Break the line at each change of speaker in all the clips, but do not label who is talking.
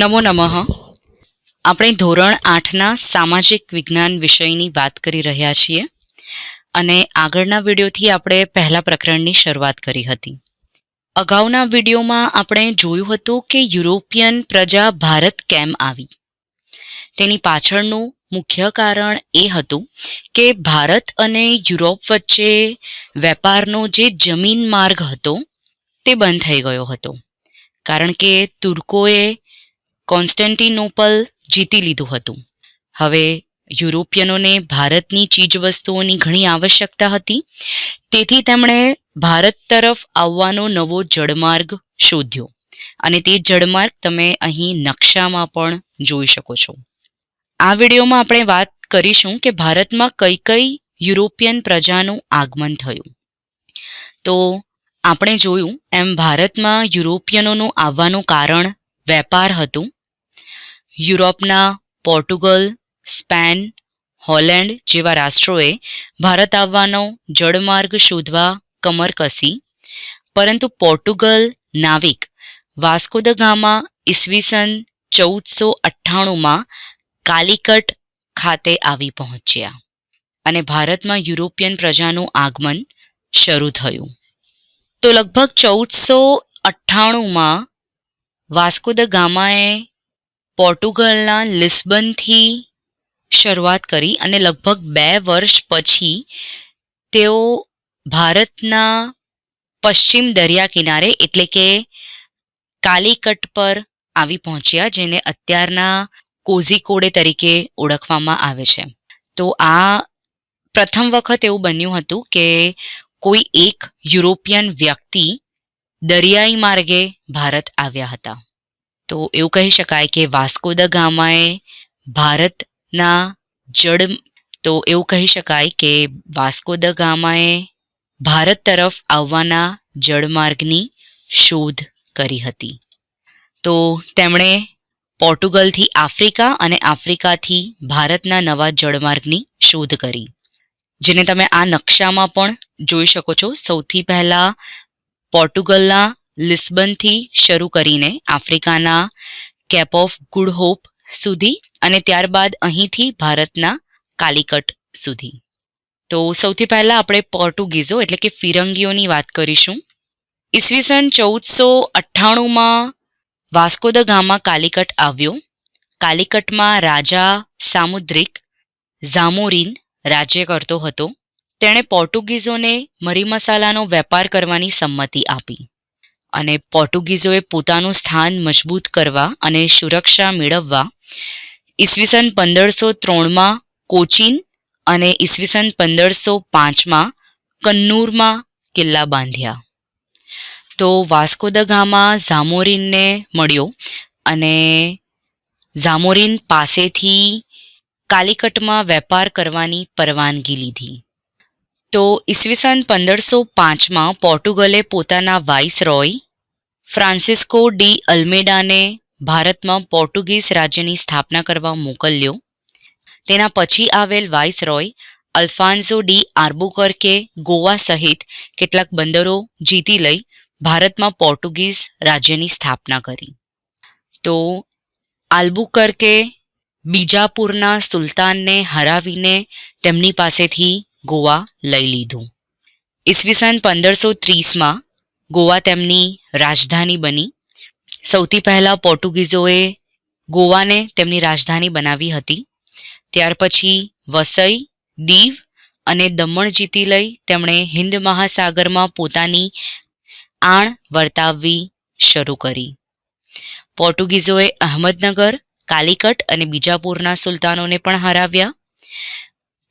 નમો નમઃ. આપણે ધોરણ આઠના સામાજિક વિજ્ઞાન વિષયની વાત કરી રહ્યા છીએ અને આગળના વિડીયોથી આપણે પહેલા પ્રકરણની શરૂઆત કરી હતી. અગાઉના વિડીયોમાં આપણે જોયું હતું કે યુરોપિયન પ્રજા ભારત કેમ આવી? તેની પાછળનું મુખ્ય કારણ એ હતું કે ભારત અને યુરોપ વચ્ચે વેપારનો જે જમીન માર્ગ હતો તે બંધ થઈ ગયો હતો. કારણ કે તુર્કોએ કોન્સ્ટન્ટિનોપલ જીતી લીધું હતું. હવે યુરોપિયનોને ભારતની ચીજવસ્તુઓની ઘણી આવશ્યકતા હતી. તેથી તેમણે ભારત તરફ આવવાનો નવો જળમાર્ગ શોધ્યો. અને તે જળમાર્ગ તમે અહીં નકશામાં પણ જોઈ શકો છો. આ વિડીયોમાં આપણે વાત કરીશું કે ભારતમાં કઈ કઈ યુરોપિયન પ્રજાનું આગમન થયું. તો આપણે જોયું એમ ભારતમાં યુરોપિયનોનું આવવાનું કારણ વેપાર હતું. યુરોપના પોર્ટુગલ, સ્પેન, હોલેન્ડ જેવા રાષ્ટ્રોએ ભારત આવવાનો જળમાર્ગ શોધવા કમર કસી. પરંતુ પોર્ટુગલ નાવિક વાસ્કો દ ગામા ઈસવીસન ચૌદસો અઠ્ઠાણુંમાં કાલિકટ ખાતે આવી પહોંચ્યા અને ભારતમાં યુરોપિયન પ્રજાનું આગમન શરૂ થયું. તો લગભગ ચૌદસો અઠ્ઠાણુંમાં વાસ્કો દ ગામાએ પોર્ટુગલના લિસ્બનથી શરૂઆત કરી અને લગભગ બે વર્ષ પછી તેઓ ભારતના પશ્ચિમ દરિયા કિનારે, એટલે કે કાલીકટ પર આવી પહોંચ્યા, જેને અત્યારના કોઝીકોડે તરીકે ઓળખવામાં આવે છે. તો આ પ્રથમ વખત એવું બન્યું હતું કે કોઈ એક યુરોપિયન વ્યક્તિ દરિયાઈ માર્ગે ભારત આવ્યા હતા. તો એવું કહી શકાય કે વાસ્કો દ ગામાએ ભારતના જળ તો એવું કહી શકાય કે વાસ્કો દ ગામાએ ભારત તરફ આવવાના જળમાર્ગની શોધ કરી હતી. તો તેમણે પોર્ટુગલથી આફ્રિકા અને આફ્રિકાથી ભારતના નવા જળમાર્ગની શોધ કરી. જેને તમે આ નકશામાં પણ જોઈ શકો છો. સૌથી પહેલાં પોર્ટુગલના લિસ્બનથી શરૂ કરીને આફ્રિકાના કેપ ઓફ ગુડ હોપ સુધી અને ત્યારબાદ અહીંથી ભારતના કાલિકટ સુધી. તો સૌથી પહેલાં આપણે પોર્ટુગીઝો એટલે કે ફિરંગીઓની વાત કરીશું. ઈસવીસન ચૌદસો અઠ્ઠાણુંમાં વાસ્કો દ ગામા કાલિકટ આવ્યો. કાલિકટમાં રાજા સામુદ્રિક ઝામોરીન રાજ્ય કરતો હતો. તેણે પોર્ટુગીઝોને મરી મસાલાનો વેપાર કરવાની સંમતિ આપી. અને પોર્ટુગીઝોએ પોતાનું સ્થાન મજબૂત કરવા અને સુરક્ષા મેળવવા ઈસવીસન પંદરસો ત્રણમાં કોચીન અને ઈસવીસન પંદરસો પાંચમાં કન્નૂરમાં કિલ્લા બાંધ્યા. તો વાસ્કો દ ગામા ઝામોરીનને મળ્યો અને ઝામોરીન પાસેથી કાલિકટમાં વેપાર કરવાની પરવાનગી લીધી. તો ઈસવીસન પંદરસો પાંચમાં પોર્ટુગલે પોતાના વાઇસરોય ફ્રાન્સિસ્કો ડી અલ્મેડાને ભારતમાં પોર્ટુગીઝ રાજ્યની સ્થાપના કરવા મોકલ્યો. તેના પછી આવેલ viceroy Alfonso de Albuquerque Goa સહિત કેટલાક બંદરો જીતી લઈ ભારતમાં પોર્ટુગીઝ રાજ્યની સ્થાપના કરી. તો આલ્બુકર્કે બીજાપુરના સુલતાનને હરાવીને તેમની પાસેથી ગોવા લઈ લીધું. ઈસવીસન પંદરસો ત્રીસમાં ગોવા તેમની રાજધાની બની. સૌથી પહેલા પોર્ટુગીઝોએ ગોવાને તેમની રાજધાની બનાવી હતી. ત્યાર પછી વસઈ, દીવ અને દમણ જીતી લઈ તેમણે હિન્દ મહાસાગરમાં પોતાની આણ વર્તાવવી શરૂ કરી. પોર્ટુગીઝોએ અહમદનગર, કાલિકટ અને બીજાપુરના સુલતાનોને પણ હરાવ્યા.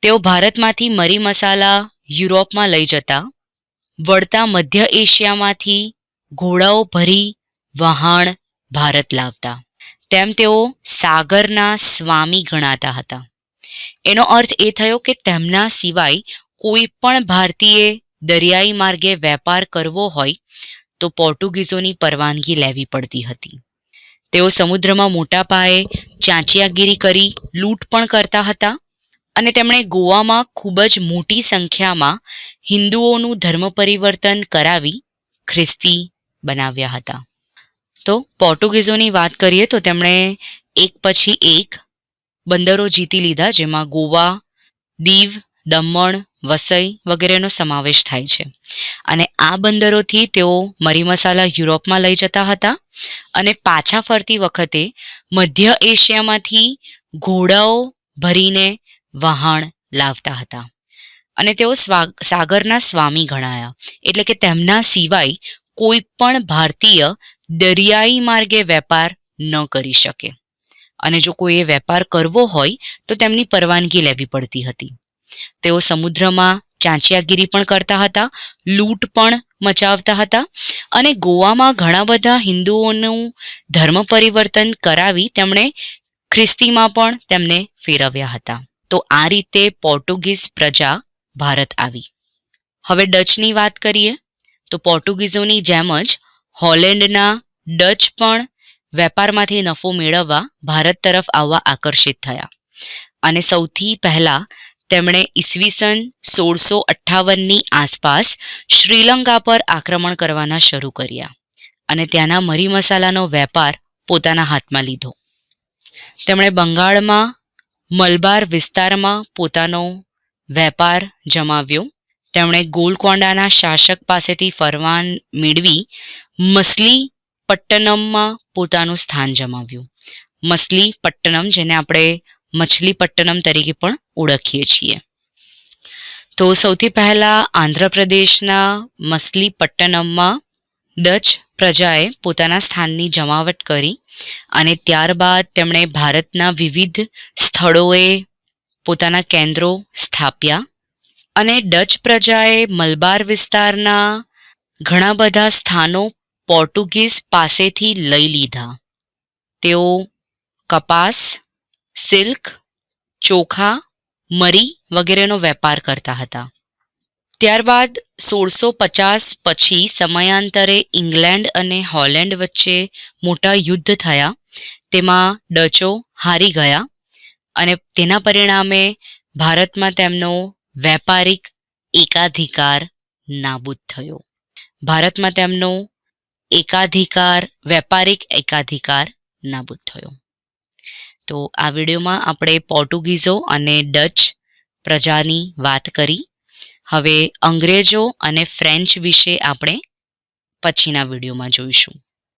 તેઓ ભારતમાંથી મરી મસાલા યુરોપમાં લઈ જતા, વળતા મધ્ય એશિયામાંથી ઘોડાઓ ભરી વહાણ ભારત લાવતા. તેમ તેઓ સાગરના સ્વામી ગણાતા હતા. એનો અર્થ એ થયો કે તેમના સિવાય કોઈ પણ ભારતીય દરિયાઈ માર્ગે વેપાર કરવો હોય, તો પોર્ટુગીઝોની પરવાનગી લેવી પડતી હતી. તેઓ સમુદ્રમાં મોટા પાયે ચાંચિયાગીરી કરી લૂંટ પણ કરતા હતા અને તેમણે ગોવામાં ખૂબ જ મોટી સંખ્યામાં હિન્દુઓનું ધર્મ પરિવર્તન કરાવી ખ્રિસ્તી બનાવ્યા હતા. તો પોર્ટુગીઝોની વાત કરીએ તો તેમણે એક પછી એક બંદરો જીતી લીધા, જેમાં ગોવા, દીવ, દમણ, વસઈ વગેરેનો સમાવેશ થાય છે. અને આ બંદરોથી તેઓ મરી મસાલા યુરોપમાં લઈ જતા હતા અને પાછા ફરતી વખતે મધ્ય એશિયામાંથી ઘોડાઓ ભરીને વહાણ લાવતા હતા. અને તેઓ સાગરના સ્વામી ગણાયા. એટલે કે તેમના સિવાય કોઈ પણ ભારતીય દરિયાઈ માર્ગે વેપાર ન કરી શકે. અને જો કોઈએ વેપાર કરવો હોય, તો તેમની પરવાનગી લેવી પડતી હતી. તેઓ સમુદ્રમાં ચાંચિયાગીરી પણ કરતા હતા, લૂંટ પણ મચાવતા હતા અને ગોવામાં ઘણા બધા હિન્દુઓનું ધર્મ પરિવર્તન કરાવી તેમણે ખ્રિસ્તીમાં પણ તેમને ફેરવ્યા હતા. તો આ રીતે પોર્ટુગીઝ પ્રજા ભારત આવી. હવે ડચની વાત કરીએ, તો પોર્ટુગીઝોની જેમ જ હોલેન્ડના ડચ પણ વેપારમાંથી નફો મેળવવા ભારત તરફ આવવા આકર્ષિત થયા. અને સૌથી પહેલાં તેમણે ઈસવીસન સોળસો અઠ્ઠાવનની આસપાસ શ્રીલંકા પર આક્રમણ કરવાના શરૂ કર્યા અને ત્યાંના મરી મસાલાનો વેપાર પોતાના હાથમાં લીધો. તેમણે બંગાળમાં મલબાર વિસ્તારમાં પોતાનો વેપાર જમાવ્યો. તેમણે ગોલકોંડાના શાસક પાસેથી ફરમાન મેળવી મસલી પટ્ટનમમાં પોતાનું સ્થાન જમાવ્યું. મસલી પટ્ટનમ જેને આપણે મછલીપટ્ટનમ તરીકે પણ ઓળખીએ છીએ. તો સૌથી પહેલાં આંધ્રપ્રદેશના મસલીપટ્ટનમમાં ડચ પ્રજાએ પોતાના સ્થાનની જમાવટ કરી. અને ત્યારબાદ તેમણે ભારતના વિવિધ સ્થળોએ પોતાના કેન્દ્રો સ્થાપ્યા અને ડચ પ્રજાએ મલબાર વિસ્તારના ઘણા બધા સ્થાનો પોર્ટુગીઝ પાસેથી લઈ લીધા. તેઓ કપાસ, સિલ્ક, ચોખા, મરી વગેરેનો વેપાર કરતા હતા. ત્યારબાદ સોળસો પચાસ પછી સમયાંતરે ઇંગ્લેન્ડ અને હોલેન્ડ વચ્ચે મોટા યુદ્ધ થયા. તેમાં ડચો હારી ગયા અને તેના પરિણામે ભારતમાં તેમનો વેપારિક એકાધિકાર નાબૂદ થયો. ભારતમાં તેમનો એકાધિકાર, વેપારિક એકાધિકાર નાબૂદ થયો. તો આ વિડીયોમાં આપણે પોર્ટુગીઝો અને ડચ પ્રજાની વાત કરી. હવે અંગ્રેજો અને ફ્રેન્ચ વિશે આપણે પછીના વિડીયોમાં જોઈશું.